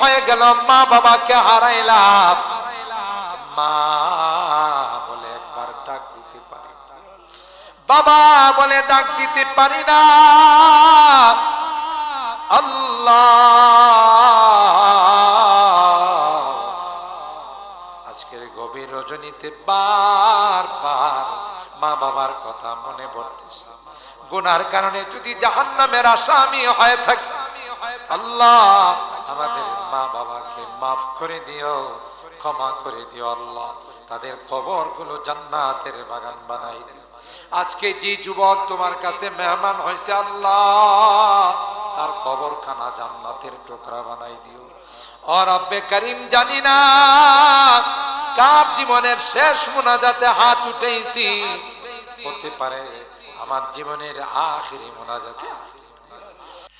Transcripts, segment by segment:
হয়ে গেল, মা বাবাকে হারাইলাম। মা বলে একবার ডাক দিতে পারি। বাবা বলে, ডাক দিতে পারি না। আল্লাহ। আজকের গভীর রজনীতে বার বার মা বাবার কথা মনে পড়তেছে। গুনার কারণে যদি জাহান্নামের আসামি হয়ে থাকে আল্লাহ, আমাদের মা বাবাকে মাফ করে দিও, ক্ষমা করে দিও আল্লাহ। তাদের জান্নাতের বাগান বানাই আজকে যে যুবক তোমার কাছে মেহমান হয়েছে আল্লাহ, তার কবরখানা জান্নাতের টুকরা বানাই দিও। ও রব্বে করিম, জানি না কার জীবনের শেষ মোনাজাতে হাত উঠেছি হতে পারে আমার জীবনের আখিরি মোনাজাতে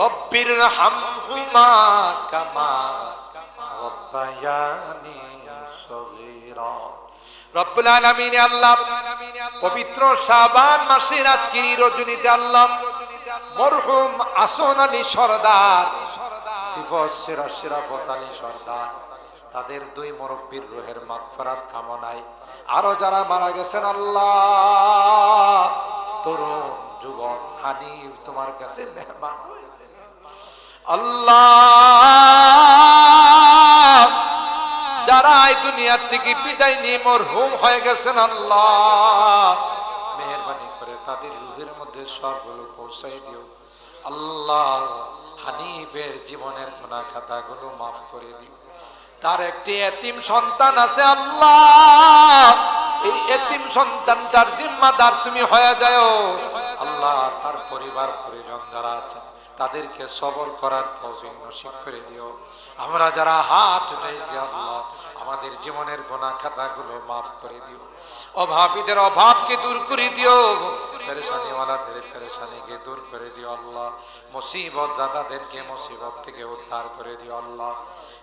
রব্বির হামহুমা কামা রব্বায়ানি সগীরা। রব্বুল আলামিন আল্লাহ, পবিত্র শাবান মাসের আজকের রজনীতে আল্লাহ মরহুম আসন আলী সর্দার সিফসেরা সিরাফত আলী সর্দার, তাদের দুই মুরব্বীর রোহের মাগফিরাত কামনায় আরও যারা মারা গেছেন আল্লাহ, তরুণ যুবক হানিফ তোমার কাছে মেহমান হয়েছে আল্লাহ! যারা এই দুনিয়ার থেকে বিদায় নিয়ে মরহুম হয়ে গেছেন, আল্লাহ! মেহরবানি করে তাদের রুহের মধ্যে সবগুলো পৌঁছাই দিও। আল্লাহ, হানিফের জীবনের গোনা খাতাগুলো মাফ করে দিও। তার একটি এতিম সন্তান আছে, আল্লাহ! এই এতিম সন্তানটার জিম্মাদার তুমি হয়ে যায় আল্লাহ তার পরিবার পরিজন যারা আছে, তাদেরকে সবল করার তৌফিক নসিব করে দিও। আমরা যারা হাত উঠেছি আল্লাহ, আমাদের জীবনের গোনা খাতাগুলো মাফ করে দিও। অভাবীদের অভাবকে দূর করে দিও। পেরেশানিওয়ালাদের পেরেশানিকে দূর করে দিও আল্লাহ। মুসিবত জাদাদেরকে মুসিবত থেকে উদ্ধার করে দিও আল্লাহ।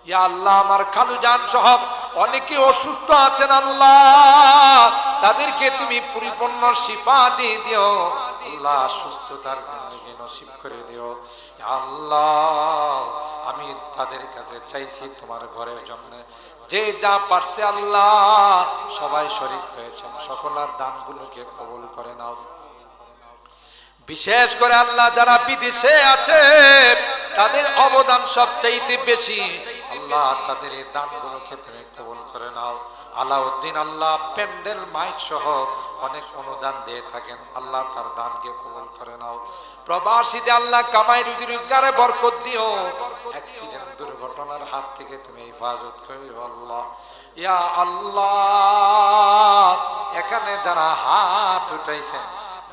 ইয়া আল্লাহ, আমার খালু জান সহ অনেকে অসুস্থ আছেন আল্লাহ। তাদেরকে তুমি পরিপূর্ণ শিফা দিয়ে দিও। আল্লাহ, সুস্থতার জিন্দগি নসিব করে দিও। আল্লাহ, আমি তাদের কাছে চাইছি তোমার ঘরের জন্য। যে যা পারছে আল্লাহ, সবাই শরিক হয়েছেন। সকলার দানগুলোকে কবুল করে নাও। বিশেষ করে আল্লাহ যারা বিদেশে আছে, তাদের অবদান সবচাইতে বেশি। আল্লাহ তাদের এই দানগুলোকে তুমি কবুল করে নাও। আলাউদ্দিন আল্লাহ প্যান্ডেল মাইক সহ অনেক অনুদান দিয়ে থাকেন। আল্লাহ তার দানকে কবুল করে নাও। প্রবাসীতে আল্লাহ কামাই, রুজি, রোজগারে বরকত দিও। অ্যাক্সিডেন্ট দুর্ঘটনার হাত থেকে তুমি হেফাজত করো আল্লাহ। ইয়া আল্লাহ, এখানে যারা হাত উঠাইছেন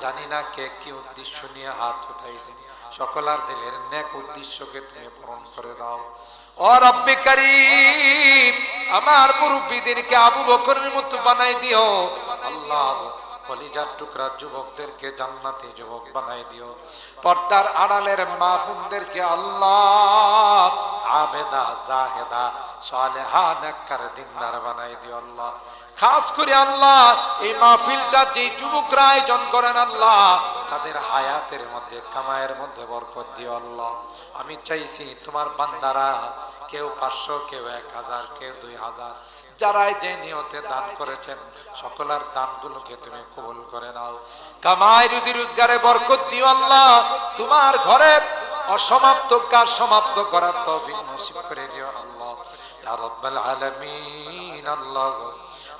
জানি না কে কি উদ্দেশ্য নিয়ে হাত উঠাইছেন সকলার দিলের নেক উদ্দেশ্যকে তুমি পূরণ করে দাও। ও রব্বে করিম, আমার মুরব্বীদেরকে আবু বকরের মতো বানাই দিও। আল্লাহ কলিজার টুকরা যুবকদেরকে জান্নাতি যুবক বানাই দিও। পর্দার আড়ালের মা বোনদেরকে আল্লাহ আবেদা, জাহেদা, সালেহা, নেককার, দিনদার বানাই দিও আল্লাহ। খাস করে আল্লাহ, এই মাহফিলটা যে যুবকরা আয়োজন করেন আল্লাহ, তাদের হায়াতের মধ্যে, কামায়ের মধ্যে বরকত দিও আল্লাহ। আমি চাইছি তোমার বান্দারা, কেউ পাঁচশো, কেউ এক হাজার, কেউ দুই হাজার, যারাই যে নিয়তে দান করেছেন, সকলের দানগুলোকে তুমি কবুল করে নাও। কামায় রুজি, রোজগারে বরকত দিও আল্লাহ। তোমার ঘরের অসমাপ্ত কাজ সমাপ্ত করার তৌফিক নসিব করে দিও আল্লাহ। ইয়া আলামিন, আল্লাহ।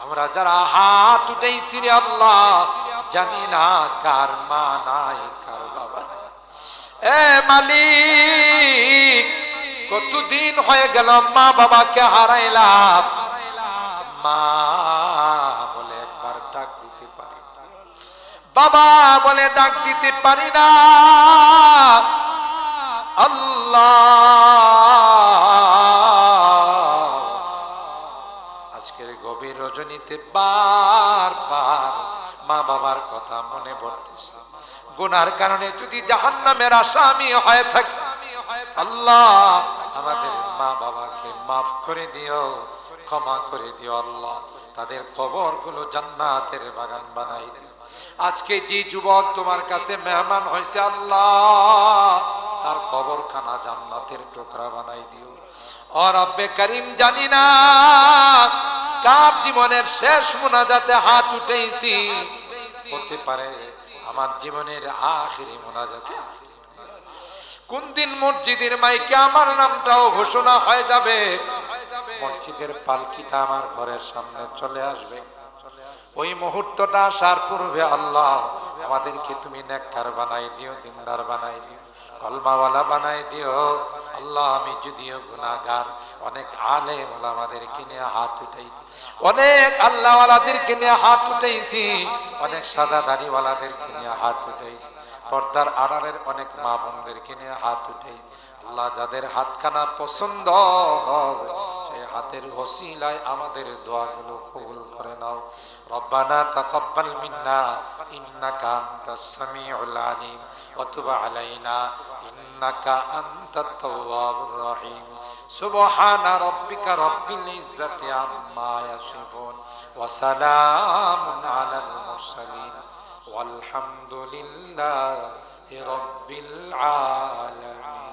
আমরা যারা হাত উঠেছি রে আল্লাহ, জানি না কার মা নাই, কার বাবা এ মালিক, কতদিন হয়ে গেল মা বাবাকে হারাইলাম? মা বলে একবার ডাক দিতে পারি। বাবা বলে ডাক দিতে পারি না। আল্লাহ। মধ্যে বার বার মা বাবার কথা মনে পড়তেছে। গুনার কারণে যদি জাহান্নামের আসামি হয়ে থাকে, আল্লাহ আমাদের মা বাবাকে মাফ করে দিও, ক্ষমা করে দিও আল্লাহ। তাদের কবরগুলো জান্নাতের বাগান বানাই দিও। আজকে যে যুবক তোমার কাছে মেহমান হয়েছে, আল্লাহ কবরখানা জান্নাতের টুকরা বানাই দিও। ও রব্বে করিম, জানি না কার জীবনের শেষ মোনাজাতে হাত উঠেছি হতে পারে আমার জীবনের আখিরি মোনাজাতে। কোন দিন মসজিদের মাইকে আমার নামটাও ঘোষণা হয়ে যাবে। মসজিদের পালকিটা আমার ঘরের সামনে চলে আসবে। ওই মুহূর্তটা আসার পূর্বে আল্লাহ আমাদেরকে তুমি নেককার বানাই দিও, দিনদার বানাই দিও, কলমাওয়ালা বানাই দিও। আল্লাহ, আমি যদিও গুনাহগার, অনেক আলেম আমাদেরকে নিয়ে হাত উঠাই অনেক আল্লাহওয়ালাদেরকে নিয়ে হাত উঠাইছি, অনেক সাদা দাড়িওয়ালাদেরকে নিয়ে হাত উঠাইছি, পর্দার আড়ালের অনেক মা বোনদেরকে নিয়ে হাত উঠাই আল্লাহ, যাদের হাতখানা পছন্দ হবে হাতের ওসিলায় আমাদের দোয়াগুলো কবুল করে নাও রব্বানা তাকাব্বাল মিন্না ইন্নাকা আনতাস সামিউল আলিম ওয়া তুব আলাইনা ইন্নাকা আনতাত তাওয়াবুর রহিম সুবহানা রাব্বিকা রাব্বিল ইজ্জাতি আম্মা ইয়াসিফুন ওয়া সালামুন আলাল মুরসালিন والحمد لله رب العالمين